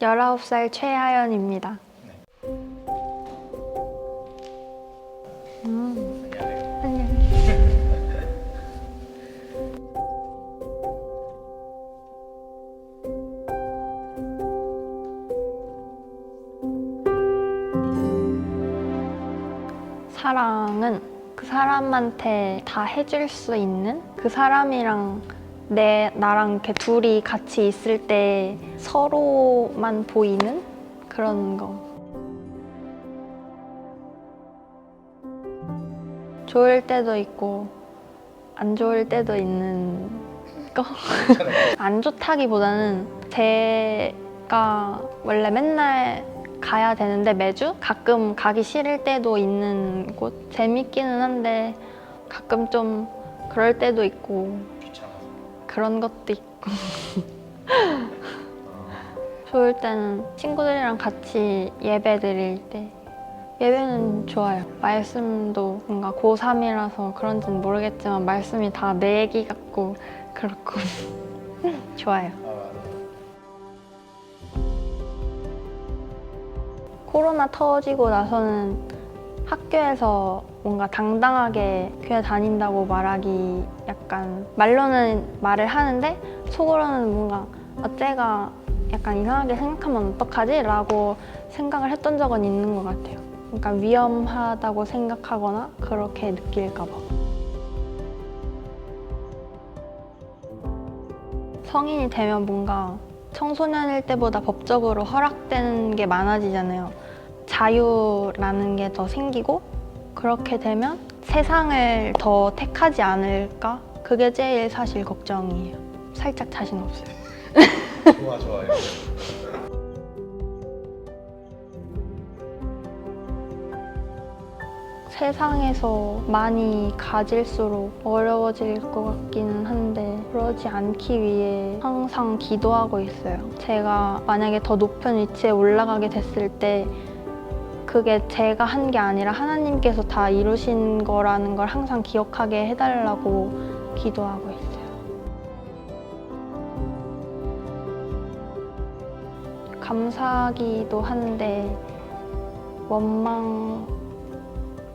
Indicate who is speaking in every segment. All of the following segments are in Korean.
Speaker 1: 19살 최하연입니다. 음. 사랑은 그 사람한테 다 해줄 수 있는 그 사람이랑 내 나랑 이렇게 둘이 같이 있을 때 서로만 보이는 그런 거. 좋을 때도 있고 안 좋을 때도 있는 거. 안 좋다기보다는 제가 원래 맨날 가야 되는데 매주 가끔 가기 싫을 때도 있는 곳 재밌기는 한데 가끔 좀 그럴 때도 있고. 그런 것도 있고. 좋을 때는 친구들이랑 같이 예배 드릴 때. 예배는 좋아요. 말씀도 뭔가 고3이라서 그런지는 모르겠지만 말씀이 다 내 얘기 같고 그렇고. 좋아요.
Speaker 2: 아.
Speaker 1: 코로나 터지고 나서는 학교에서 뭔가 당당하게 교회 다닌다고 말하기 약간 말로는 말을 하는데 속으로는 뭔가 어째가 약간 이상하게 생각하면 어떡하지? 라고 생각을 했던 적은 있는 것 같아요. 그러니까 위험하다고 생각하거나 그렇게 느낄까 봐. 성인이 되면 뭔가 청소년일 때보다 법적으로 허락되는 게 많아지잖아요. 자유라는 게 더 생기고 그렇게 되면 세상을 더 택하지 않을까? 그게 제일 사실 걱정이에요. 살짝 자신 없어요.
Speaker 2: 좋아, 좋아요.
Speaker 1: 세상에서 많이 가질수록 어려워질 것 같기는 한데 그러지 않기 위해 항상 기도하고 있어요. 제가 만약에 더 높은 위치에 올라가게 됐을 때 그게 제가 한 게 아니라 하나님께서 다 이루신 거라는 걸 항상 기억하게 해달라고 기도하고 있어요. 감사하기도 한데 원망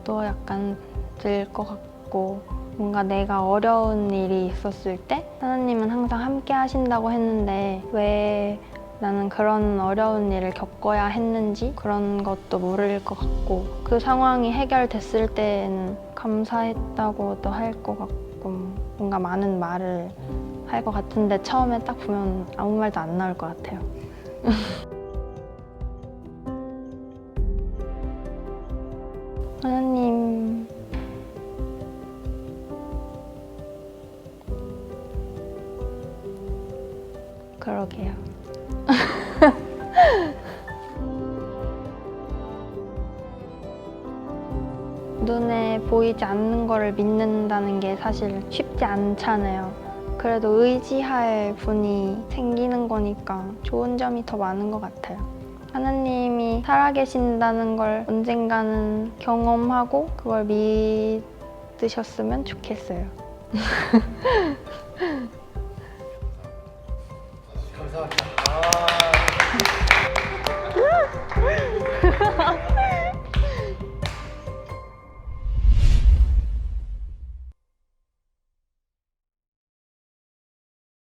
Speaker 1: 또 약간 들 것 같고 뭔가 내가 어려운 일이 있었을 때 하나님은 항상 함께 하신다고 했는데 왜 나는 그런 어려운 일을 겪어야 했는지 그런 것도 모를 것 같고 그 상황이 해결됐을 때는 감사했다고도 할 것 같고 뭔가 많은 말을 할 것 같은데 처음에 딱 보면 아무 말도 안 나올 것 같아요. 하나님 그러게요. 눈에 보이지 않는 거를 믿는다는 게 사실 쉽지 않잖아요. 그래도 의지할 분이 생기는 거니까 좋은 점이 더 많은 것 같아요. 하나님이 살아계신다는 걸 언젠가는 경험하고 그걸 믿으셨으면 좋겠어요.
Speaker 2: 감사합니다.